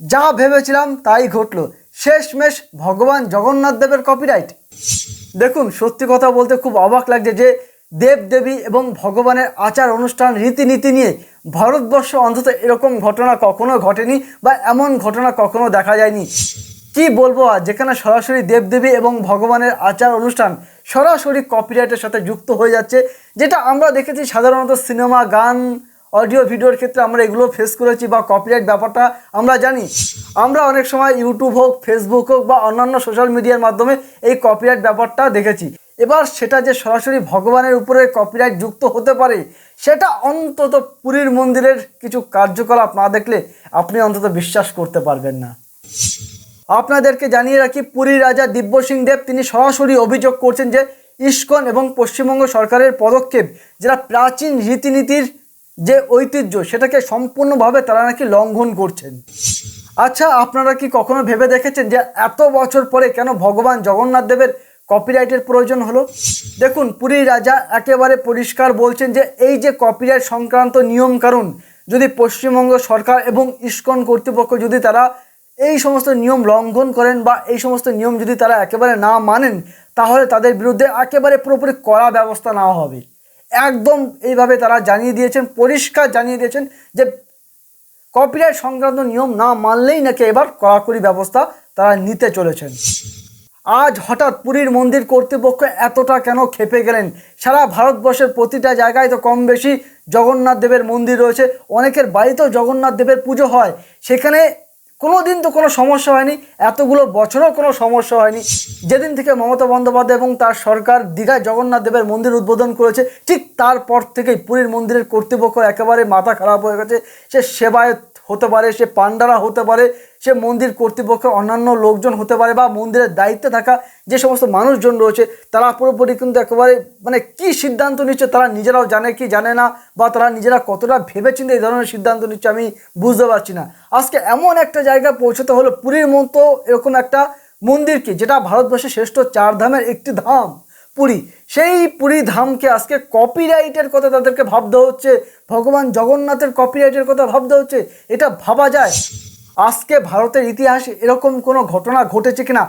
যা ভেবেছিলাম তাই ঘটলো। শেষমেশ ভগবান জগন্নাথ দেবের কপিরাইট দেখুন, সত্যি কথা বলতে খুব অবাক লাগছে যে দেব দেবী এবং ভগবানের আচার অনুষ্ঠান রীতিনীতি নিয়ে ভারতবর্ষ অন্তত এরকম ঘটনা কখনো ঘটেনি বা এমন ঘটনা কখনো দেখা যায়নি। কি বলব আর, যেখানে সরাসরি দেবদেবী এবং ভগবানের আচার অনুষ্ঠান সরাসরি কপিরাইটের সাথে যুক্ত হয়ে যাচ্ছে, যেটা আমরা দেখেছি সাধারণত সিনেমা, গান অডিও ভিডিওর ক্ষেত্রে আমরা এগুলো ফেস করেছি বা কপিরাইট ব্যাপারটা আমরা জানি। আমরা অনেক সময় ইউটিউব হোক ফেসবুক হোক বা অন্যান্য সোশ্যাল মিডিয়ার মাধ্যমে এই কপিরাইট ব্যাপারটা দেখেছি। এবার সেটা যে সরাসরি ভগবানের উপরে কপিরাইট যুক্ত হতে পারে, সেটা অন্তত পুরীর মন্দিরের কিছু কার্যকলাপ না দেখলে আপনি অন্তত বিশ্বাস করতে পারবেন না। আপনাদেরকে জানিয়ে রাখি পুরীর রাজা দিব্য সিং দেব তিনি সরাসরি অভিযোগ করছেন যে ইস্কন এবং পশ্চিমবঙ্গ সরকারের পদক্ষেপ যেটা প্রাচীন রীতিনীতির যে ঐতিহ্য সেটাকে সম্পূর্ণভাবে তারা নাকি লঙ্ঘন করছেন। আচ্ছা আপনারা কি কখনো ভেবে দেখেছেন যে এত বছর পরে কেন ভগবান জগন্নাথ দেবের কপিরাইটের প্রয়োজন হলো? দেখুন পুরীর রাজা একেবারে পরিষ্কার বলছেন যে এই যে কপিরাইট সংক্রান্ত নিয়ম কারণ যদি পশ্চিমবঙ্গ সরকার এবং ইস্কন কর্তৃপক্ষ যদি তারা এই সমস্ত নিয়ম লঙ্ঘন করেন বা এই সমস্ত নিয়ম যদি তারা একেবারে না মানেন, তাহলে তাদের বিরুদ্ধে একেবারে পুরোপুরি কড়া ব্যবস্থা নেওয়া হবে। একদম এইভাবে তারা জানিয়ে দিয়েছেন, পরিষ্কার জানিয়ে দিয়েছেন যে কপিরাইট সংক্রান্ত নিয়ম না মানলেই নাকি এবার কড়াকড়ি ব্যবস্থা তারা নিতে চলেছেন। আজ হঠাৎ পুরীর মন্দির কর্তৃপক্ষ এতটা কেন খেপে গেলেন? সারা ভারতবর্ষের প্রতিটা জায়গায় তো কম বেশি জগন্নাথ দেবের মন্দির রয়েছে, অনেকের বাড়িতেও জগন্নাথ দেবের পুজো হয়। সেখানে কোনো দিন তো কোনো সমস্যা হয়নি। এতগুলো বছরও কোনো সমস্যা হয়নি। যেদিন থেকে মমতা বন্দ্যোপাধ্যায় এবং তার সরকার দীঘায় জগন্নাথ দেবের মন্দির উদ্বোধন করেছে, ঠিক তারপর থেকেই পুরীর মন্দিরের কর্তৃপক্ষ একেবারে মাথা খারাপ হয়ে গেছে। সে সেবায়ত হতে পারে, সে পান্ডারা হতে পারে, সে মন্দির কর্তৃপক্ষের অন্যান্য লোকজন হতে পারে বা মন্দিরের দায়িত্বে থাকা যে সমস্ত মানুষজন রয়েছে, তারা পুরোপুরি কিন্তু একেবারে মানে কি সিদ্ধান্ত নিচ্ছে তারা নিজেরাও জানে কি জানে না বা তারা নিজেরা কতটা ভেবেচিন্তে এই ধরনের সিদ্ধান্ত নিচ্ছে আমি বুঝতে পারছি না। আজকে এমন একটা জায়গায় পৌঁছতে হলো, পুরীর মতো এরকম একটা মন্দিরকে যেটা ভারতবর্ষের শ্রেষ্ঠ চার ধামের একটি ধাম, পুরী। সেই পুরী ধামকে আজকে কপিরাইটের কথা তাদেরকে ভাবতে হচ্ছে ভগবান জগন্নাথের কপিরাইটের কথা ভাবতে হচ্ছে, এটা ভাবা যায়। আজকে ভারতের ইতিহাসে এরকম কোনো ঘটনা ঘটেছে কিনা,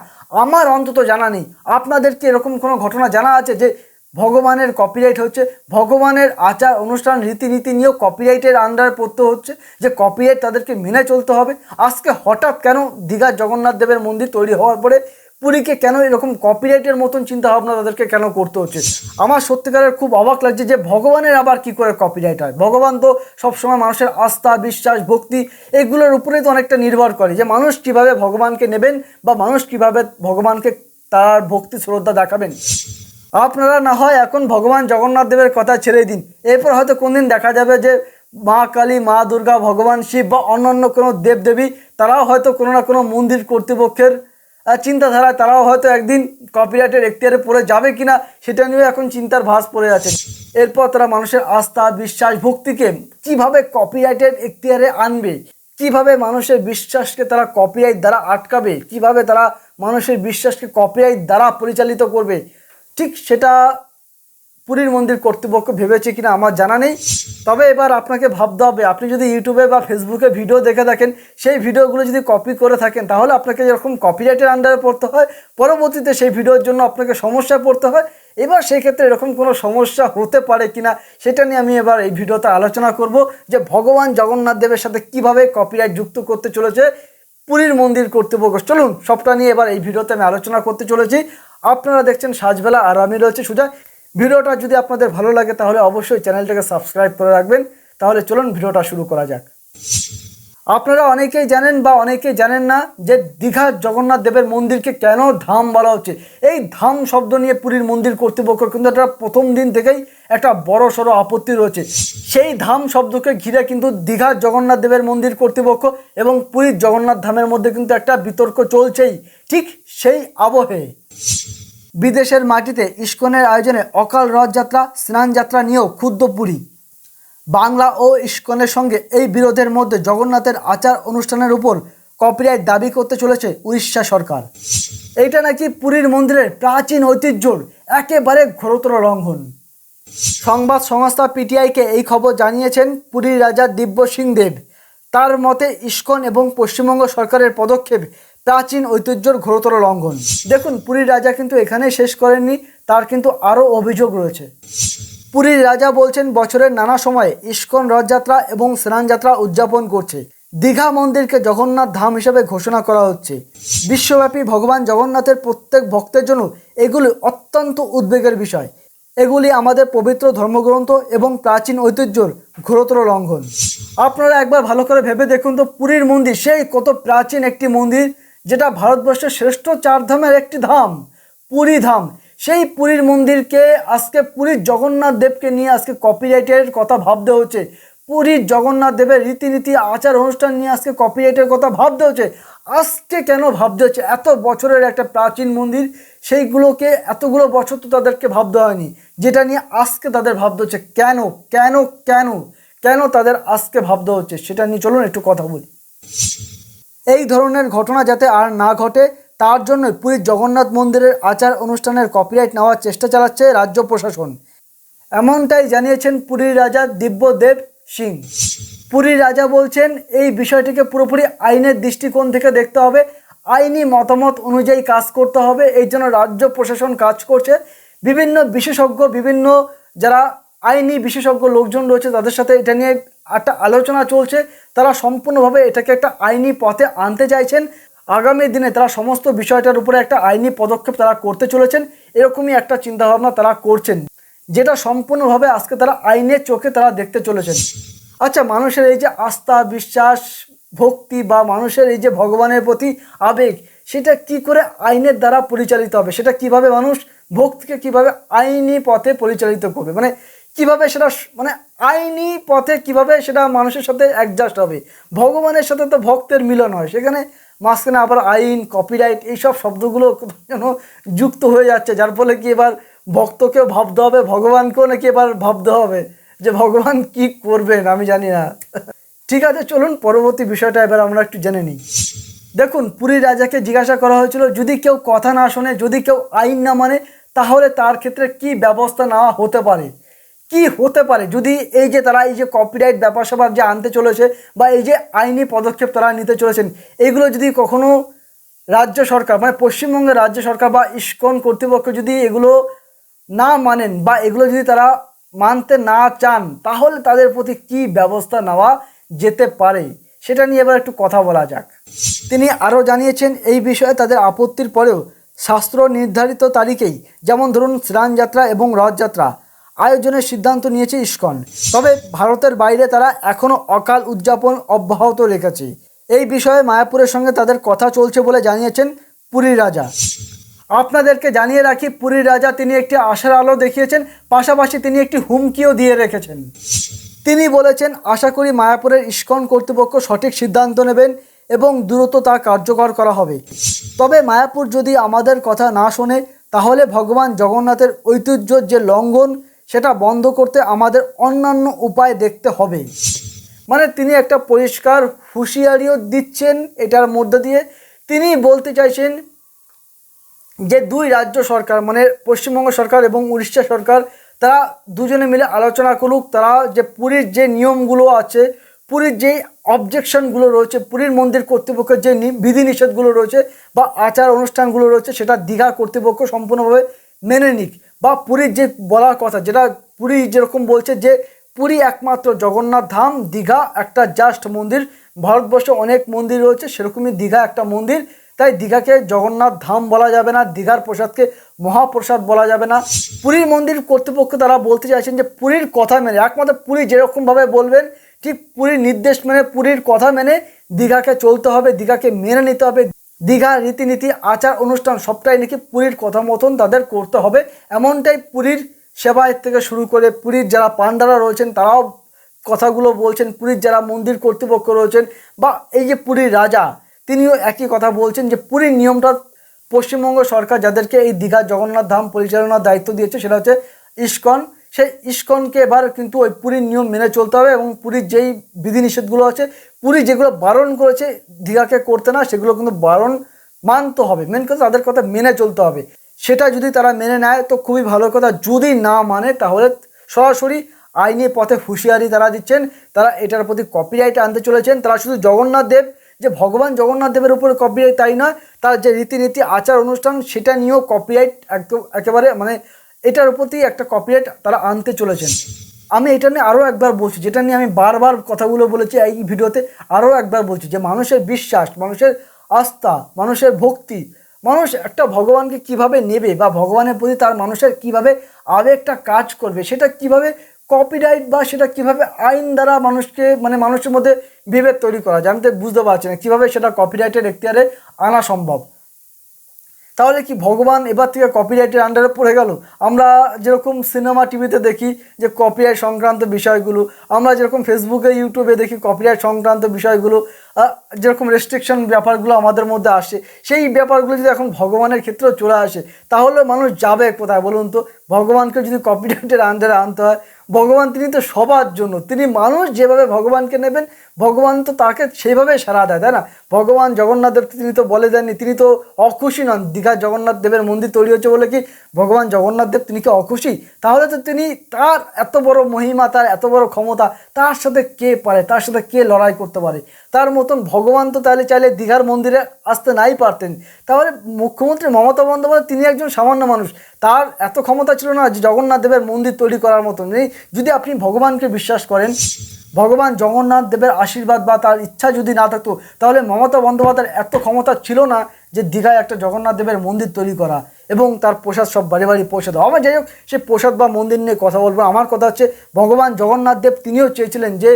আমার অন্তত জানা নেই। আপনাদেরকে এরকম কোনো ঘটনা জানা আছে যে ভগবানের কপিরাইট হচ্ছে? ভগবানের আচার, অনুষ্ঠান, রীতিনীতি নিয়েও কপিরাইটের আন্ডার পড়তে হচ্ছে, যে কপিরাইট তাদেরকে মেনে চলতে হবে। আজকে হঠাৎ কেন দীঘার জগন্নাথ দেবের মন্দির তৈরি হওয়ার পরে পুরীকে কেন এরকম কপিরাইটের মতন চিন্তা ভাবনা তাদেরকে কেন করতে হচ্ছে? আমার সত্যিকারের খুব অবাক লাগছে যে ভগবানের আবার কি করে কপিরাইট হয়? ভগবান তো সবসময় মানুষের আস্থা, বিশ্বাস, ভক্তি এগুলোর উপরেই তো অনেকটা নির্ভর করে যে মানুষ কীভাবে ভগবানকে নেবেন বা মানুষ কীভাবে ভগবানকে তার ভক্তি শ্রদ্ধা দেখাবেন। আপনারা না হয় এখন ভগবান জগন্নাথ দেবের কথা ছেড়ে দিন। এরপর হয়তো কোনদিন দেখা যাবে যে মা কালী, মা দুর্গা, ভগবান শিব বা অন্যান্য কোনো দেবদেবী, তারাও হয়তো কোনো না কোনো মন্দির কর্তৃপক্ষের চিন্তাধারায় তারাও হয়তো একদিন কপিরাইটের এখতিয়ারে পড়ে যাবে কিনা সেটা নিয়ে এখন চিন্তার ভাস পড়ে আছে। এরপর তারা মানুষের আস্থা, বিশ্বাস, ভক্তিকে কীভাবে কপিরাইটের এখতিয়ারে আনবে? কীভাবে মানুষের বিশ্বাসকে তারা কপিরাইট দ্বারা আটকাবে? কীভাবে তারা মানুষের বিশ্বাসকে কপিরাইট দ্বারা পরিচালিত করবে? ঠিক সেটা পুরীর মন্দির কর্তৃপক্ষ ভেবেছে কিনা আমার জানা নেই। তবে এবার আপনাকে ভাবতে হবে, আপনি যদি ইউটিউবে বা ফেসবুকে ভিডিও দেখে থাকেন, সেই ভিডিওগুলো যদি কপি করে থাকেন, তাহলে আপনাকে যেরকম কপিরাইটের আন্ডারে পড়তে হয়। পরবর্তীতে সেই ভিডিওর জন্য আপনাকে সমস্যায় পড়তে হয়। এবার সেই ক্ষেত্রে এরকম কোনো সমস্যা হতে পারে কিনা, সেটা নিয়ে আমি এবার এই ভিডিওতে আলোচনা করব যে ভগবান জগন্নাথ দেবের সাথে কীভাবে কপিরাইট যুক্ত করতে চলেছে পুরীর মন্দির কর্তৃপক্ষ। চলুন, সবটা নিয়ে এবার এই ভিডিওতে আমি আলোচনা করতে চলেছি। আপনারা দেখছেন সাজবেলা আর আমি রয়েছে সুজা। ভিডিওটা যদি আপনাদের ভালো লাগে তাহলে অবশ্যই চ্যানেলটাকে সাবস্ক্রাইব করে রাখবেন। তাহলে চলুন ভিডিওটা শুরু করা যাক। আপনারা অনেকেই জানেন বা অনেকেই জানেন না যে দীঘার জগন্নাথ দেবের মন্দিরকে কেন ধাম বলা হচ্ছে? এই ধাম শব্দ নিয়ে পুরীর মন্দির কর্তৃপক্ষ কিন্তু একটা প্রথম দিন থেকেই একটা বড় সড়ো আপত্তি রয়েছে। সেই ধাম শব্দকে ঘিরে কিন্তু দীঘার জগন্নাথ দেবের মন্দির কর্তৃপক্ষ এবং পুরীর জগন্নাথ ধামের মধ্যে কিন্তু একটা বিতর্ক চলছেই। ঠিক সেই আবহে। বিদেশের মাটিতে ইস্কনের আয়োজনে অকাল রথযাত্রা স্নানযাত্রা নিয়েও ক্ষুদ্র পুরী। বাংলা ও ইস্কনের সঙ্গে এই বিরোধের মধ্যে জগন্নাথের আচার অনুষ্ঠানের উপর কপিরাইট দাবি করতে চলেছে উড়িষ্যা সরকার। এইটা নাকি পুরীর মন্দিরের প্রাচীন ঐতিহ্যর একেবারে ঘোরতর লঙ্ঘন। সংবাদ সংস্থা পিটিআইকে এই খবর জানিয়েছেন পুরীর রাজা দিব্য সিং দেব। তার মতে ইস্কন এবং পশ্চিমবঙ্গ সরকারের পদক্ষেপ প্রাচীন ঐতিহ্যর ঘোরতর লঙ্ঘন। দেখুন, পুরীর রাজা কিন্তু এখানেই শেষ করেননি, তার কিন্তু আরও অভিযোগ রয়েছে। পুরীর রাজা বলছেন, বছরের নানা সময়ে ইস্কন রথযাত্রা এবং স্নানযাত্রা উদযাপন করছে। দীঘা মন্দিরকে জগন্নাথ ধাম হিসেবে ঘোষণা করা হচ্ছে। বিশ্বব্যাপী ভগবান জগন্নাথের প্রত্যেক ভক্তের জন্য এগুলি অত্যন্ত উদ্বেগের বিষয়। এগুলি আমাদের পবিত্র ধর্মগ্রন্থ এবং প্রাচীন ঐতিহ্যর ঘোরতর লঙ্ঘন। আপনারা একবার ভালো করে ভেবে দেখুন তো, পুরীর মন্দির, সেই কত প্রাচীন একটি মন্দির যেটা ভারতবর্ষের শ্রেষ্ঠ চার ধামের একটি ধাম, পুরী ধাম। সেই পুরীর মন্দিরকে আজকে পুরীর জগন্নাথ দেবকে নিয়ে আজকে কপিরাইটের কথা ভাবতে হচ্ছে। পুরীর জগন্নাথ দেবের রীতিনীতি, আচার, অনুষ্ঠান নিয়ে আজকে কপিরাইটের কথা ভাবতে হচ্ছে। আজকে কেন ভাবতে হচ্ছে? এত বছরের একটা প্রাচীন মন্দির, সেইগুলোকে এতগুলো বছর তো তাদেরকে ভাবতে হয়নি। যেটা নিয়ে আজকে তাদের ভাবতে হচ্ছে, কেন কেন কেন কেন তাদের আজকে ভাবতে হচ্ছে, সেটা নিয়ে চলুন একটু কথা বলি। এই ধরনের ঘটনা যাতে আর না ঘটে, তার জন্য পুরীর জগন্নাথ মন্দিরের আচার অনুষ্ঠানের কপিরাইট নেওয়ার চেষ্টা চালাচ্ছে রাজ্য প্রশাসন। এমনটাই জানিয়েছেন পুরীর রাজা দিব্যদেব সিং। পুরীর রাজা বলছেন, এই বিষয়টিকে পুরোপুরি আইনের দৃষ্টিকোণ থেকে দেখতে হবে। আইনি মতামত অনুযায়ী কাজ করতে হবে, এই জন্য রাজ্য প্রশাসন কাজ করছে। বিভিন্ন বিশেষজ্ঞ, বিভিন্ন যারা আইনি বিশেষজ্ঞ লোকজন রয়েছে, তাদের সাথে এটা নিয়ে একটা আলোচনা চলছে। তারা সম্পূর্ণভাবে এটাকে একটা আইনি পথে আনতে চাইছেন। আগামী দিনে তারা সমস্ত বিষয়টার উপরে একটা আইনি পদক্ষেপ তারা করতে চলেছেন, এরকমই একটা চিন্তাভাবনা তারা করছেন, যেটা সম্পূর্ণভাবে আজকে তারা আইনের চোখে তারা দেখতে চলেছেন। আচ্ছা মানুষের এই যে আস্থা, বিশ্বাস, ভক্তি বা মানুষের এই যে ভগবানের প্রতি আবেগ, সেটা কি করে আইনের দ্বারা পরিচালিত হবে? সেটা কীভাবে মানুষ ভক্তিকে কীভাবে আইনি পথে পরিচালিত করবে? মানে কীভাবে সেটা মানে আইনি পথে কীভাবে সেটা মানুষের সাথে অ্যাডজাস্ট হবে? ভগবানের সাথে তো ভক্তের মিলন হয়, সেখানে মাঝখানে আবার আইন কপিরাইট এইসব শব্দগুলো যেন যুক্ত হয়ে যাচ্ছে, যার ফলে কি এবার ভক্তকেও ভাবতে হবে, ভগবানকেও নাকি এবার ভাবতে হবে যে ভগবান কি করবেন, আমি জানি না। ঠিক আছে, চলুন পরবর্তী বিষয়টা এবার আমরা একটু জেনে নিই। দেখুন পুরীর রাজাকে জিজ্ঞাসা করা হয়েছিল, যদি কেউ কথা না শোনে, যদি কেউ আইন না মানে তাহলে তার ক্ষেত্রে কি ব্যবস্থা নেওয়া হতে পারে? কি হতে পারে? যদি এই যে তারা এই যে কপিরাইট ব্যাপার স্যাপার যে আনতে চলেছে বা এই যে আইনি পদক্ষেপ তারা নিতে চলেছেন এইগুলো যদি কখনো রাজ্য সরকার মানে পশ্চিমবঙ্গের রাজ্য সরকার বা ইস্কন কর্তৃপক্ষ যদি এগুলো না মানেন বা এগুলো যদি তারা মানতে না চান, তাহলে তাদের প্রতি কি ব্যবস্থা নেওয়া যেতে পারে? সেটা নিয়ে এবার একটু কথা বলা যাক। তিনি আরও জানিয়েছেন, এই বিষয়ে তাদের আপত্তির পরেও শাস্ত্র নির্ধারিত তারিখেই, যেমন ধরুন স্নানযাত্রা এবং রথযাত্রা আয়োজনের সিদ্ধান্ত নিয়েছে ইস্কন। তবে ভারতের বাইরে তারা এখনও অকাল উদযাপন অব্যাহত রেখেছে। এই বিষয়ে মায়াপুরের সঙ্গে তাদের কথা চলছে বলে জানিয়েছেন পুরীর রাজা। আপনাদেরকে জানিয়ে রাখি, পুরীর রাজা তিনি একটি আশার আলো দেখিয়েছেন, পাশাপাশি তিনি একটি হুমকিও দিয়ে রেখেছেন। তিনি বলেছেন, আশা করি মায়াপুরের ইস্কন কর্তৃপক্ষ সঠিক সিদ্ধান্ত নেবেন এবং দ্রুত তা কার্যকর করা হবে। তবে মায়াপুর যদি আমাদের কথা না শোনে, তাহলে ভগবান জগন্নাথের ঐতিহ্যর যে লঙ্ঘন সেটা বন্ধ করতে আমাদের অন্যান্য উপায় দেখতে হবে। মানে তিনি একটা পরিষ্কার হুঁশিয়ারিও দিচ্ছেন এটার মধ্যে দিয়ে। তিনি বলতে চাইছেন যে দুই রাজ্য সরকার মানে পশ্চিমবঙ্গ সরকার এবং উড়িষ্যা সরকার, তারা দুজনে মিলে আলোচনা করুক। তারা যে পুরীর যে নিয়মগুলো আছে, পুরীর যে অবজেকশনগুলো রয়েছে, পুরীর মন্দির কর্তৃপক্ষের যে বিধিনিষেধগুলো রয়েছে বা আচার অনুষ্ঠানগুলো রয়েছে, সেটা দীঘা কর্তৃপক্ষ সম্পূর্ণভাবে মেনে নিক। বা পুরীর যে বলার কথা, যেটা পুরী যেরকম বলছে যে পুরী একমাত্র জগন্নাথ ধাম, দীঘা, একটা জাস্ট মন্দির, ভারতবর্ষে অনেক মন্দির রয়েছে, সেরকমই দীঘা একটা মন্দির। তাই দীঘাকে জগন্নাথ ধাম বলা যাবে না, দীঘার প্রসাদকে মহাপ্রসাদ বলা যাবে না। পুরীর মন্দির কর্তৃপক্ষ তারা বলতে চাইছেন যে পুরীর কথা মেনে, একমাত্র পুরী যেরকমভাবে বলবেন, ঠিক পুরীর নির্দেশ মেনে, পুরীর কথা মেনে দীঘাকে চলতে হবে, দীঘাকে মেনে নিতে হবে। দীঘার রীতিনীতি, আচার, অনুষ্ঠান সবটাই নাকি পুরীর কথা মতন তাদের করতে হবে। এমনটাই পুরীর সেবায়ের থেকে শুরু করে পুরীর যারা পান্ডারা রয়েছেন, তারাও কথাগুলো বলছেন। পুরীর যারা মন্দির কর্তৃপক্ষ রয়েছেন বা এই যে পুরীর রাজা, তিনিও একই কথা বলছেন যে পুরীর নিয়মটা পশ্চিমবঙ্গ সরকার যাদেরকে এই দীঘা জগন্নাথ ধাম পরিচালনার দায়িত্ব দিয়েছে, সেটা হচ্ছে ইস্কন। সেই ইস্কনকে এবার কিন্তু ওই পুরীর নিয়ম মেনে চলতে হবে এবং পুরীর যেই বিধিনিষেধগুলো আছে পুরী যেগুলো বারণ করেছে, দীঘাকে করতে না, সেগুলো কিন্তু বারণ মানতে হবে। মেন কথা তাদের কথা মেনে চলতে হবে। সেটা যদি তারা মেনে নেয়, তো খুবই ভালো কথা। যদি না মানে তাহলে সরাসরি আইনি পথে হুঁশিয়ারি তারা দিচ্ছেন। তারা এটার প্রতি কপিরাইট আনতে চলেছেন। তারা শুধু জগন্নাথ দেব, যে ভগবান জগন্নাথ দেবের উপরে কপিরাইট তাই নয়, তার যে রীতিনীতি, আচার, অনুষ্ঠান, সেটা নিয়েও কপিরাইট একেবারে মানে এটার প্রতি একটা কপিরাইট তারা আনতে চলেছেন। আমি এটা নিয়ে আরও একবার বলছি, যেটা নিয়ে আমি বারবার কথাগুলো বলেছি এই ভিডিওতে আরও একবার বলছি যে মানুষের বিশ্বাস, মানুষের আস্থা, মানুষের ভক্তি, মানুষ একটা ভগবানকে কীভাবে নেবে বা ভগবানের প্রতি তার মানুষের কীভাবে আবেগটা কাজ করবে, সেটা কীভাবে কপিরাইট বা সেটা কীভাবে আইন দ্বারা মানুষকে মানে মানুষের মধ্যে বিভেদ তৈরি করা যায়, আমি তো বুঝতে পারছি না কীভাবে সেটা কপিরাইটের এখতিয়ারে আনা সম্ভব। তাহলে কি ভগবান এবার থেকে কপিরাইটের আন্ডারে পড়ে গেল? আমরা যেরকম সিনেমা টিভিতে দেখি যে কপিরাইট সংক্রান্ত বিষয়গুলো, আমরা যেরকম ফেসবুকে ইউটিউবে দেখি কপিরাইট সংক্রান্ত বিষয়গুলো যেরকম রেস্ট্রিকশন ব্যাপারগুলো আমাদের মধ্যে আসে, সেই ব্যাপারগুলো যদি এখন ভগবানের ক্ষেত্রেও চলে আসে, তাহলে মানুষ যাবে কোথায় বলুন তো? ভগবানকে যদি কপিরাইটের আন্ডারে আনতে হয়, ভগবান তিনি তো সবার জন্য, তিনি মানুষ যেভাবে ভগবানকে নেবেন ভগবান তো তাকে সেইভাবে সারা দেয়, তাই না? ভগবান জগন্নাথ দেব তিনি তো বলে দেননি, তিনি তো অখুশি নন। দীঘার জগন্নাথ দেবের মন্দির তৈরি হচ্ছে বলে কি ভগবান জগন্নাথ দেব তিনি কি অখুশি? তাহলে তো তিনি তার এত বড় মহিমা, তার এত বড় ক্ষমতা, তার সাথে কে পারে? তার সাথে কে লড়াই করতে পারে? তার মতন ভগবান তো তাহলে চাইলে দীঘার মন্দিরে আসতে নাই পারতেন। তাহলে মুখ্যমন্ত্রী মমতা বন্দ্যোপাধ্যায় তিনি একজন সামান্য মানুষ। তার এত ক্ষমতা ছিল না যে জগন্নাথ দেবের মন্দির তৈরি করার মতন। যদি আপনি ভগবানকে বিশ্বাস করেন ভগবান জগন্নাথ দেবের আশীর্বাদ বা তার ইচ্ছা যদি না থাকতো, তাহলে মমতা বন্দ্যোপাধ্যায়ের এত ক্ষমতা ছিল না যে দীঘায় একটা জগন্নাথ দেবের মন্দির তৈরি করা এবং তার প্রসাদ সব বাড়ি বাড়ি পৌঁছে দেওয়া। আমার যাই হোক, সে প্রসাদ বা মন্দির নিয়ে কথা বলব। আমার কথা হচ্ছে, ভগবান জগন্নাথ দেব তিনিও চেয়েছিলেন যে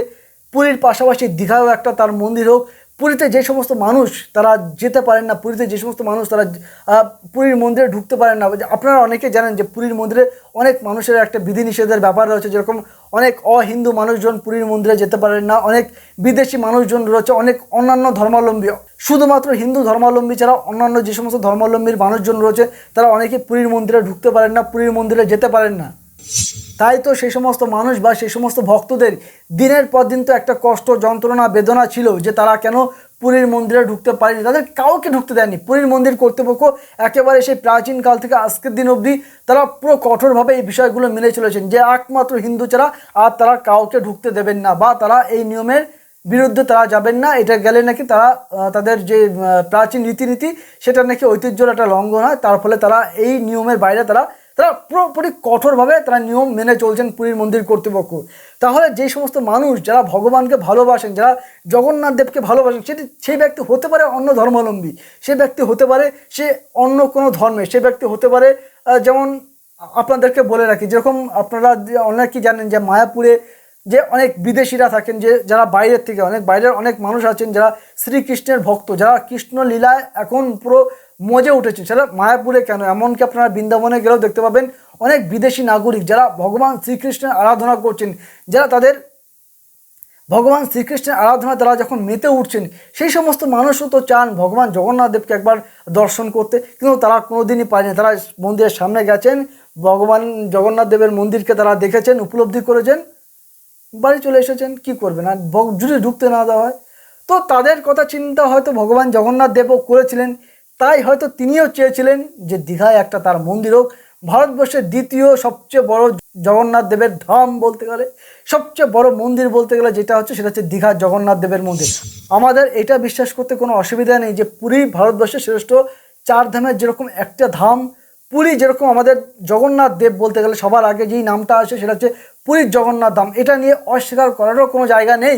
পুরীর পাশাপাশি দীঘাও একটা তার মন্দির হোক। পুরীতে যে সমস্ত মানুষ তারা যেতে পারেন না, পুরীতে যে সমস্ত মানুষ তারা পুরীর মন্দিরে ঢুকতে পারেন না আপনারা অনেকে জানেন যে পুরীর মন্দিরে অনেক মানুষের একটা বিধিনিষেধের ব্যাপার রয়েছে, যেরকম অনেক অহিন্দু মানুষজন পুরীর মন্দিরে যেতে পারেন না, অনেক বিদেশি মানুষজন রয়েছে, অনেক অন্যান্য ধর্মাবলম্বী, শুধুমাত্র হিন্দু ধর্মাবলম্বী ছাড়া অন্যান্য যে সমস্ত ধর্মাবলম্বীর মানুষজন রয়েছে, তারা অনেকে পুরীর মন্দিরে ঢুকতে পারেন না, পুরীর মন্দিরে যেতে পারেন না। তাই তো সেই সমস্ত মানুষ বা সেই সমস্ত ভক্তদের দিনের পর দিন তো একটা কষ্ট, যন্ত্রণা, বেদনা ছিল যে তারা কেন পুরীর মন্দিরে ঢুকতে পারেনি? তাদের কাউকে ঢুকতে দেয়নি। পুরীর মন্দির কর্তৃপক্ষ একেবারে সেই প্রাচীনকাল থেকে আজকের দিন অবধি তারা পুরো কঠোরভাবে এই বিষয়গুলো মেনে চলেছেন যে একমাত্র হিন্দু ছাড়া আর তারা কাউকে ঢুকতে দেবেন না বা তারা এই নিয়মের বিরুদ্ধে তারা যাবেন না। এটা গেলে নাকি তারা তাদের যে প্রাচীন রীতিনীতি, সেটা নাকি ঐতিহ্যর একটা লঙ্ঘন হয়। তার ফলে তারা এই নিয়মের বাইরে তারা তারা পুরোপুরি কঠোরভাবে তারা নিয়ম মেনে চলছেন পুরীর মন্দির কর্তৃপক্ষ। তাহলে যে সমস্ত মানুষ যারা ভগবানকে ভালোবাসেন, যারা জগন্নাথ দেবকে ভালোবাসেন, সেটি, সেই ব্যক্তি হতে পারে অন্য ধর্মাবলম্বী। সে ব্যক্তি হতে পারে সে অন্য কোনো ধর্মে, সে ব্যক্তি হতে পারে যেমন আপনাদেরকে বলে রাখি, যেরকম আপনারা অনেক কি জানেন যে মায়াপুরে যে অনেক বিদেশিরা থাকেন, যে যারা বাইরের থেকে অনেক, বাইরের অনেক মানুষ আছেন যারা শ্রীকৃষ্ণের ভক্ত, যারা কৃষ্ণ লীলায় এখন পুরো মজে উঠেছে। সেটা মায়াপুরে কেন? এমনকি আপনারা বৃন্দাবনে গেলেও দেখতে পাবেন অনেক বিদেশি নাগরিক যারা ভগবান শ্রীকৃষ্ণের আরাধনা করছেন, যারা তাদের ভগবান শ্রীকৃষ্ণের আরাধনা তারা যখন মেতে উঠছেন, সেই সমস্ত মানুষও তো চান ভগবান জগন্নাথ দেবকে একবার দর্শন করতে। কিন্তু তারা কোনোদিনই পায়নি তারা মন্দিরের সামনে গেছেন, ভগবান জগন্নাথ দেবের মন্দিরকে তারা দেখেছেন, উপলব্ধি করেছেন, বাড়ি চলে এসেছেন, কি করবেন? আর যদি ঢুকতে না দেওয়া হয়, তো তাদের কথা চিন্তা হয়তো ভগবান জগন্নাথ দেবও করেছিলেন। তাই হয়তো তিনিও চেয়েছিলেন যে দীঘায় একটা তার মন্দির হোক। ভারতবর্ষের দ্বিতীয় সবচেয়ে বড় জগন্নাথ দেবের ধাম বলতে গেলে, সবচেয়ে বড় মন্দির বলতে গেলে যেটা হচ্ছে সেটা হচ্ছে দীঘার জগন্নাথ দেবের মন্দির। আমাদের এটা বিশ্বাস করতে কোনো অসুবিধা নেই যে পুরী ভারতবর্ষের শ্রেষ্ঠ চার ধামের যেরকম একটা ধাম, পুরী যেরকম আমাদের জগন্নাথ দেব বলতে গেলে সবার আগে যেই নামটা আসে সেটা হচ্ছে পুরীর জগন্নাথ ধাম। এটা নিয়ে অস্বীকার করারও কোনো জায়গা নেই।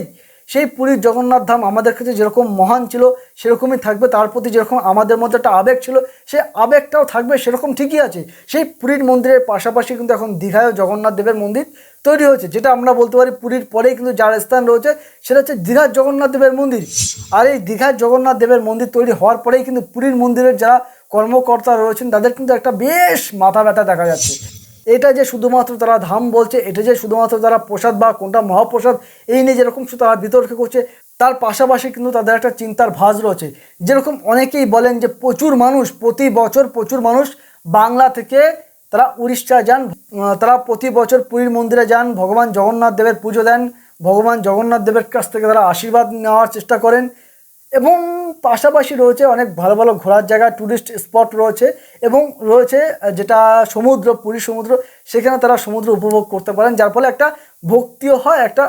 সেই পুরীর জগন্নাথ ধাম আমাদের কাছে যেরকম মহান ছিল, সেরকমই থাকবে। তার প্রতি যেরকম আমাদের মধ্যে একটা আবেগ ছিল, সেই আবেগটাও থাকবে, সেরকম ঠিকই আছে। সেই পুরীর মন্দিরের পাশাপাশি কিন্তু এখন দীঘায়ও জগন্নাথ দেবের মন্দির তৈরি হয়েছে, যেটা আমরা বলতে পারি পুরীর পরেই কিন্তু যার স্থান রয়েছে, সেটা হচ্ছে দীঘার জগন্নাথ দেবের মন্দির। আর এই দীঘার জগন্নাথ দেবের মন্দির তৈরি হওয়ার পরেই কিন্তু পুরীর মন্দিরের যারা কর্মকর্তা রয়েছেন, তাদের কিন্তু একটা বেশ মাথা ব্যথা দেখা যাচ্ছে। এটা যে শুধুমাত্র তারা ধাম বলছে, এটা যে শুধুমাত্র তারা প্রসাদ বা কোনটা মহাপ্রসাদ, এই নিয়ে যেরকম তারা বিতর্ক করছে, তার পাশাপাশি কিন্তু তাদের একটা চিন্তার ভাঁজ রয়েছে। যেরকম অনেকেই বলেন যে প্রচুর মানুষ, প্রতি বছর প্রচুর মানুষ বাংলা থেকে তারা উড়িষ্যা যান তারা প্রতি বছর পুরীর মন্দিরে যান, ভগবান জগন্নাথ দেবের পুজো দেন, ভগবান জগন্নাথ দেবের কাছ থেকে তারা আশীর্বাদ নেওয়ার চেষ্টা করেন। এবং পাশাপাশি রয়েছে অনেক ভালো ভালো ঘোরার জায়গা ট্যুরিস্ট স্পট রয়েছে এবং রয়েছে যেটা সমুদ্র, পুরী সমুদ্র, সেখানে তারা সমুদ্র উপভোগ করতে পারেন, যার ফলে একটা ভক্তিও হয়, একটা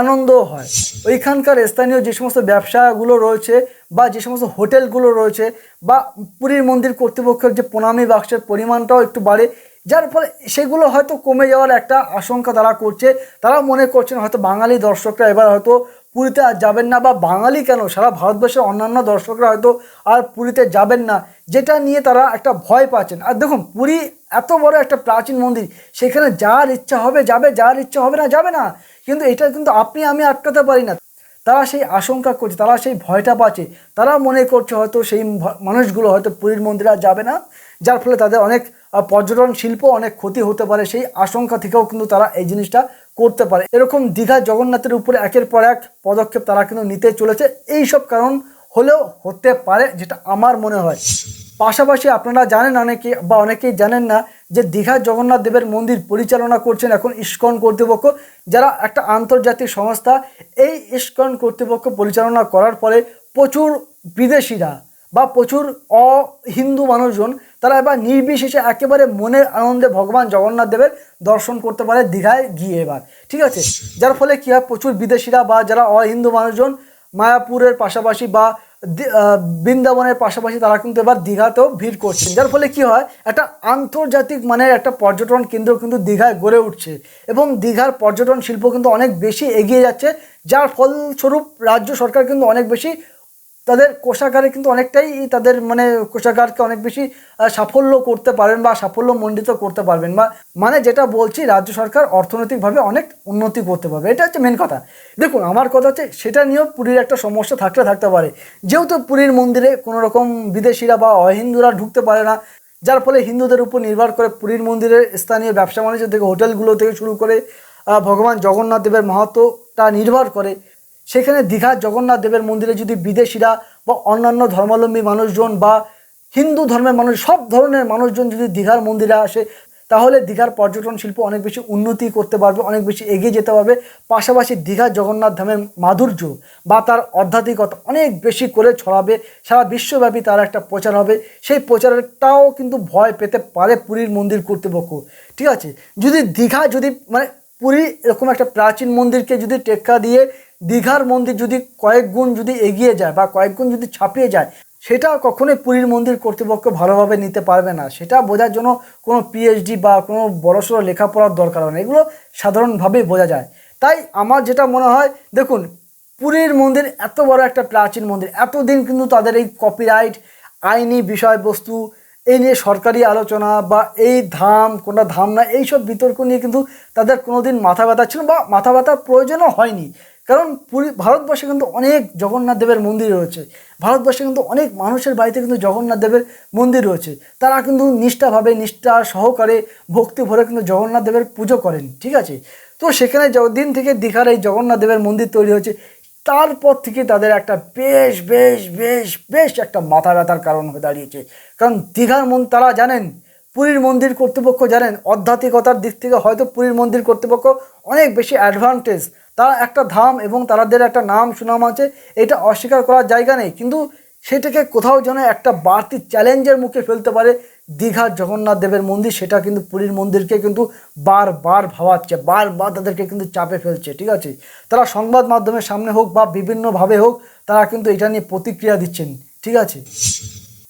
আনন্দও হয়। ওইখানকার স্থানীয় যে সমস্ত ব্যবসাগুলো রয়েছে বা যে সমস্ত হোটেলগুলো রয়েছে বা পুরীর মন্দির কর্তৃপক্ষের যে প্রণামী বাক্সের পরিমাণটাও একটু বাড়ে, যার ফলে সেগুলো হয়তো কমে যাওয়ার একটা আশঙ্কা তারা করছে। তারা মনে করছেন হয়তো বাঙালি দর্শকরা এবার হয়তো পুরীতে আর যাবেন না বা বাঙালি কেন? সারা ভারতবর্ষের অন্যান্য দর্শকরা হয়তো আর পুরীতে যাবেন না। যেটা নিয়ে তারা একটা ভয় পাচ্ছেন। আর দেখুন, পুরী এত বড় একটা প্রাচীন মন্দির, সেখানে যার ইচ্ছা হবে যাবে, যার ইচ্ছা হবে না যাবে না। কিন্তু এটা কিন্তু আপনি, আমি আটকাতে পারি না। তারা সেই আশঙ্কা করছে, তারা সেই ভয়টা পাচ্ছে। তারা মনে করছে হয়তো সেই মানুষগুলো হয়তো পুরীর মন্দিরে আর যাবে না। যার ফলে তাদের অনেক পর্যটন শিল্প অনেক ক্ষতি হতে পারে। সেই আশঙ্কা থেকেও কিন্তু তারা এই জিনিসটা করতে পারে। এরকম দীঘা জগন্নাথের উপরে একের পর এক পদক্ষেপ তারা কিন্তু নিতে চলেছে। এই সব কারণ হলেও হতে পারে যেটা আমার মনে হয়। পাশাপাশি আপনারা জানেন অনেকে বা অনেকেই জানেন না যে দীঘা জগন্নাথ দেবের মন্দির পরিচালনা করছেন এখন ইস্কন কর্তৃপক্ষ, যারা একটা আন্তর্জাতিক সংস্থা, এই ইস্কন কর্তৃপক্ষ পরিচালনা করার ফলে প্রচুর বিদেশিরা বা প্রচুর অহিন্দু মানুষজন তারা এবার নির্বিশেষে একেবারে মনের আনন্দে ভগবান জগন্নাথ দেবের দর্শন করতে পারে দীঘায় গিয়ে এবার। ঠিক আছে? যার ফলে কী হয়? প্রচুর বিদেশিরা বা যারা অহিন্দু মানুষজন মায়াপুরের পাশাপাশি বা বৃন্দাবনের পাশাপাশি তারা কিন্তু এবার দীঘাতেও ভিড় করছেন। যার ফলে কি হয়? একটা আন্তর্জাতিক মানের একটা পর্যটন কেন্দ্র কিন্তু দীঘায় গড়ে উঠছে এবং দীঘার পর্যটন শিল্প কিন্তু অনেক বেশি এগিয়ে যাচ্ছে, যার ফলস্বরূপ রাজ্য সরকার কিন্তু অনেক বেশি তাদের কোষাগারে কিন্তু অনেকটাই তাদের মানে কোষাগারকে অনেক বেশি সাফল্য করতে পারবেন বা সাফল্য মণ্ডিত করতে পারবেন বা মানে যেটা বলছি, রাজ্য সরকার অর্থনৈতিকভাবে অনেক উন্নতি করতে পারবে। এটা হচ্ছে মেন কথা। দেখুন, আমার কথা হচ্ছে সেটা নিয়েও পুরীর একটা সমস্যা থাকলে থাকতে পারে। যেহেতু পুরীর মন্দিরে কোনো রকম বিদেশিরা বা অহিন্দুরা ঢুকতে পারে না, যার ফলে হিন্দুদের উপর নির্ভর করে পুরীর মন্দিরের স্থানীয় ব্যবসা বাণিজ্য থেকে, হোটেলগুলো থেকে শুরু করে ভগবান জগন্নাথ দেবের মাহাত্মটা নির্ভর করে। সেখানে দীঘা জগন্নাথ দেবের মন্দিরে যদি বিদেশিরা বা অন্যান্য ধর্মাবলম্বী মানুষজন বা হিন্দু ধর্মের মানুষ, সব ধরনের মানুষজন যদি দীঘার মন্দিরে আসে, তাহলে দীঘার পর্যটন শিল্প অনেক বেশি উন্নতি করতে পারবে, অনেক বেশি এগিয়ে যেতে পারবে। পাশাপাশি দীঘা জগন্নাথ ধামের মাধুর্য বা তার আধ্যাত্মিকতা অনেক বেশি করে ছড়াবে, সারা বিশ্বব্যাপী তার একটা প্রচার হবে। সেই প্রচারটাও কিন্তু ভয় পেতে পারে পুরীর মন্দির কর্তৃপক্ষ। ঠিক আছে? যদি দীঘা যদি মানে পুরী এরকম একটা প্রাচীন মন্দিরকে যদি টেক্কা দিয়ে দীঘার মন্দির যদি কয়েক গুণ যদি এগিয়ে যায় বা কয়েক গুণ যদি ছাপিয়ে যায়, সেটা কখনোই পুরীর মন্দির কর্তৃপক্ষ ভালোভাবে নিতে পারবে না। সেটা বোঝার জন্য কোনো পিএইচডি বা কোনো বড়সড় লেখাপড়ার দরকার হয় না। এগুলো সাধারণভাবেই বোঝা যায়। তাই আমার যেটা মনে হয়, দেখুন, পুরীর মন্দির এত বড় একটা প্রাচীন মন্দির, এতদিন কিন্তু তাদের এই কপিরাইট আইনি বিষয়বস্তু এই নিয়ে সরকারি আলোচনা বা এই ধাম, কোনটা ধাম না, এইসব বিতর্ক নিয়ে কিন্তু তাদের কোনো দিন মাথা ব্যথা ছিল বা মাথা ব্যথার প্রয়োজনও হয়নি। কারণ পুরী, ভারতবর্ষে কিন্তু অনেক জগন্নাথ দেবের মন্দির রয়েছে। ভারতবর্ষে কিন্তু অনেক মানুষের বাড়িতে কিন্তু জগন্নাথ দেবের মন্দির রয়েছে। তারা কিন্তু নিষ্ঠাভাবে, নিষ্ঠা সহকারে, ভক্তি ভরে কিন্তু জগন্নাথ দেবের পুজো করেন, ঠিক আছে? তো সেখানে দিন থেকে দীঘার এই জগন্নাথ দেবের মন্দির তৈরি হয়েছে। তারপর থেকে তাদের একটা বেশ বেশ বেশ বেশ একটা মাথা ব্যথার কারণ হয়ে দাঁড়িয়েছে। কারণ দীঘার মন তারা জানেন পুরীর মন্দির কর্তৃপক্ষ জানেন, আধ্যাত্মিকতার দিক থেকে হয়তো পুরীর মন্দির কর্তৃপক্ষ অনেক বেশি অ্যাডভান্টেজ তারা একটা ধাম এবং তাদের একটা নাম সুনাম আছে, এটা অস্বীকার করার জায়গা নেই। কিন্তু সেটাকে কোথাও যেন একটা বাড়তি চ্যালেঞ্জের মুখে ফেলতে পারে দীঘার জগন্নাথ দেবের মন্দির, সেটা কিন্তু পুরীর মন্দিরকে কিন্তু বারবার ভাবাচ্ছে, বারবার তাদেরকে কিন্তু চাপে ফেলছে, ঠিক আছে? তারা সংবাদ মাধ্যমের সামনে হোক বা বিভিন্নভাবে হোক, তারা কিন্তু এটা নিয়ে প্রতিক্রিয়া দিচ্ছেন, ঠিক আছে?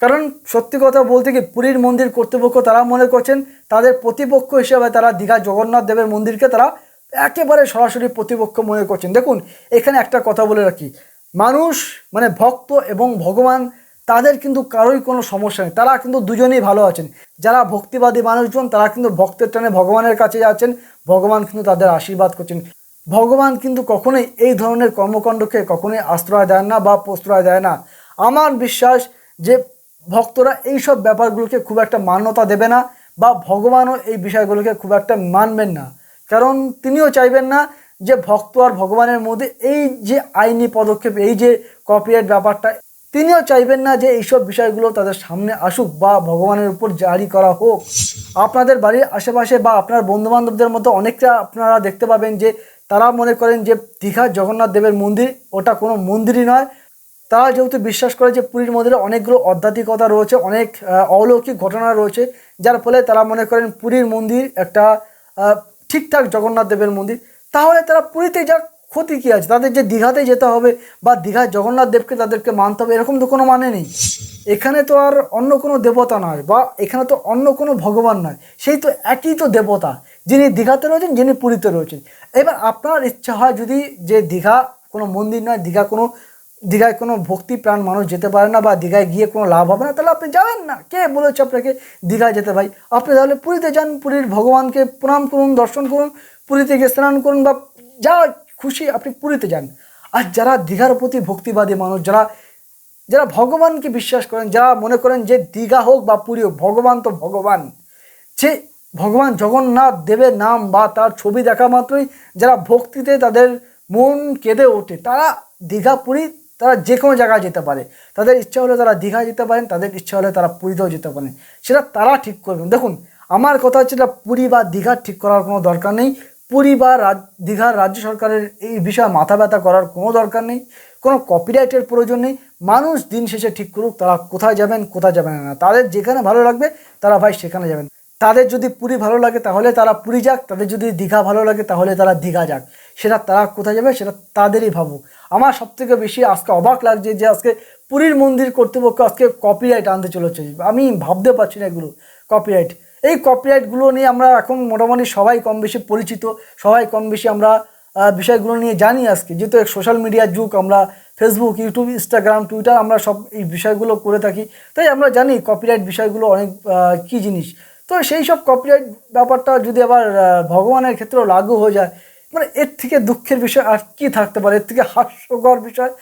কারণ সত্যি কথা বলতে কি পুরীর মন্দির কর্তৃপক্ষ তারা মনে করছেন তাদের প্রতিপক্ষ হিসেবে তারা দীঘা জগন্নাথ দেবের মন্দিরকে তারা একেবারে সরাসরি প্রতিপক্ষ মনে করছেন। দেখুন, এখানে একটা কথা বলে রাখি। মানুষ মানে ভক্ত এবং ভগবান, তাদের কিন্তু কারোই কোনো সমস্যা নেই। তারা কিন্তু দুজনেই ভালো আছেন। যারা ভক্তিবাদী মানুষজন, তারা কিন্তু ভক্তের টানে ভগবানের কাছে যাচ্ছেন। ভগবান কিন্তু তাদের আশীর্বাদ করছেন। ভগবান কিন্তু কখনোই এই ধরনের কর্মকাণ্ডকে কখনোই আশ্রয় দেন না বা প্রশ্রয় দেয় না। আমার বিশ্বাস যে ভক্তরা এই সব ব্যাপারগুলোকে খুব একটা মান্যতা দেবে না বা ভগবানও এই বিষয়গুলোকে খুব একটা মানবেন না। কারণ তিনিও চাইবেন না যে ভক্ত আর ভগবানের মধ্যে এই যে আইনি পদক্ষেপ, এই যে কপিরাইট ব্যাপারটা, তিনিও চাইবেন না যে এইসব বিষয়গুলো তাদের সামনে আসুক বা ভগবানের উপর জারি করা হোক। আপনাদের বাড়ির আশেপাশে বা আপনার বন্ধুবান্ধবদের মধ্যে অনেকটা আপনারা দেখতে পাবেন যে তারা মনে করেন যে দীঘার জগন্নাথ দেবের মন্দির, ওটা কোনো মন্দিরই নয় তারা যেহেতু বিশ্বাস করে যে পুরীর মন্দিরে অনেকগুলো আধ্যাত্মিকতা রয়েছে, অনেক অলৌকিক ঘটনা রয়েছে, যার ফলে তারা মনে করেন পুরীর মন্দির একটা ঠিকঠাক জগন্নাথ দেবের মন্দির, তাহলে তারা পুরীতে যা ক্ষতি কী আছে? তাদের যে দীঘাতে যেতে হবে বা দীঘায় জগন্নাথ দেবকে তাদেরকে মানতে হবে, এরকম তো কোনো মানে নেই। এখানে তো আর অন্য কোনো দেবতা নয় বা এখানে তো অন্য কোনো ভগবান নয়, সেই তো একই তো দেবতা যিনি দীঘাতে রয়েছেন, যিনি পুরীতে রয়েছেন। এবার আপনার ইচ্ছা হয় যদি যে দীঘা কোনো মন্দির নয়, দীঘা কোনো দীঘায় কোনো ভক্তি প্রাণ মানুষ যেতে পারে না বা দীঘায় গিয়ে কোনো লাভ হবে না, তাহলে আপনি যাবেন না। কে বলেছে আপনাকে দীঘায় যেতে ভাই? আপনি তাহলে পুরীতে যান, পুরীর ভগবানকে প্রণাম করুন, দর্শন করুন, পুরীতে গিয়ে স্নান করুন বা যা খুশি আপনি পুরীতে যান। আর যারা দীঘার প্রতি ভক্তিবাদী মানুষ, যারা যারা ভগবানকে বিশ্বাস করেন, যারা মনে করেন যে দীঘা হোক বা পুরী হোক, ভগবান তো ভগবান। যে ভগবান জগন্নাথ দেবের নাম বা তার ছবি দেখা মাত্রই যারা ভক্তিতে তাদের মন কেঁদে ওঠে, তারা দীঘা, পুরী তারা যে কোনো জায়গায় যেতে পারে। তাদের ইচ্ছা হলে তারা দীঘা যেতে পারেন, তাদের ইচ্ছা হলে তারা পুরীতেও যেতে পারেন। সেটা তারা ঠিক করবেন দেখুন, আমার কথা হচ্ছে এটা পুরী বা দীঘা ঠিক করার কোনো দরকার নেই। পুরী বা দীঘার রাজ্য সরকারের এই বিষয়ে মাথা ব্যথা করার কোনো দরকার নেই। কোনো কপিরাইটের প্রয়োজন নেই। মানুষ দিন শেষে ঠিক করুক তারা কোথায় যাবেন কোথায় যাবেন না। তাদের যেখানে ভালো লাগবে তারা ভাই সেখানে যাবেন। তাদের যদি পুরী ভালো লাগে তাহলে তারা পুরী যাক, তাদের যদি দীঘা ভালো লাগে তাহলে তারা দীঘা যাক। সেটা তারা কোথায় যাবে সেটা তাদেরই ভাবুক। আমার সবথেকে বেশি আজকে অবাক লাগছে যে আজকে পুরীর মন্দির কর্তৃপক্ষ আজকে কপিরাইট আনতে চলেছে। আমি ভাবতে পারছি না এগুলো কপিরাইট এই কপিরাইটগুলো নিয়ে আমরা এখন মোটামুটি সবাই কম বেশি পরিচিত, সবাই কম বেশি আমরা বিষয়গুলো নিয়ে জানি আজকে। যেহেতু সোশ্যাল মিডিয়ার যুগ, আমরা ফেসবুক ইউটিউব ইনস্টাগ্রাম টুইটার আমরা সব এই বিষয়গুলো করে থাকি। তাই আমরা জানি কপিরাইট বিষয়গুলো অনেক কী জিনিস। তো সেই সব কপিরাইট ব্যাপারটা যদি আবার ভগবানের ক্ষেত্রেও লাগু হয়ে যায় মানে এর থেকে দুঃখের বিষয় আর কি থাকতে পারে? এর থেকে হাস্যকর বিষয়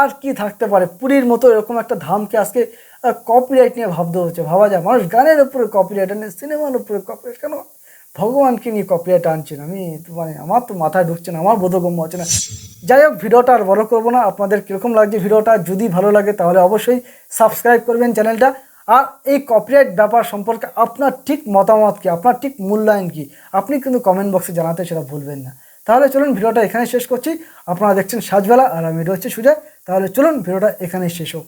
আর কি থাকতে পারে? পুরীর মতো এরকম একটা ধামকে আজকে কপিরাইট নিয়ে ভাবতে হচ্ছে। ভাবা যায়। মানুষ গানের উপরে কপিরাইট আনে সিনেমার উপরে কপিরাইট কেন? ভগবানকে নিয়ে কপিরাইট আনছেন। আমি মানে আমার তো মাথায় ঢুকছে না, আমার বোধগম্য হচ্ছে না। যাই হোক, ভিডিওটা আর বড় করব না। আপনাদের কীরকম লাগছে ভিডিওটা? যদি ভালো লাগে তাহলে অবশ্যই সাবস্ক্রাইব করবেন চ্যানেলটা। আর এই কপিরাইট ব্যাপার সম্পর্কে আপনার ঠিক মতামত কী? আপনার ঠিক মূল্যায়ন কী? আপনি কিন্তু কমেন্ট বক্সে জানাতে সেটা ভুলবেন না। তাহলে চলুন ভিডিওটা এখানে শেষ করছি। আপনারা দেখছেন সাজবেলা আর আমি রয়েছে সুজয়। তাহলে চলুন ভিডিওটা এখানেই শেষ হোক।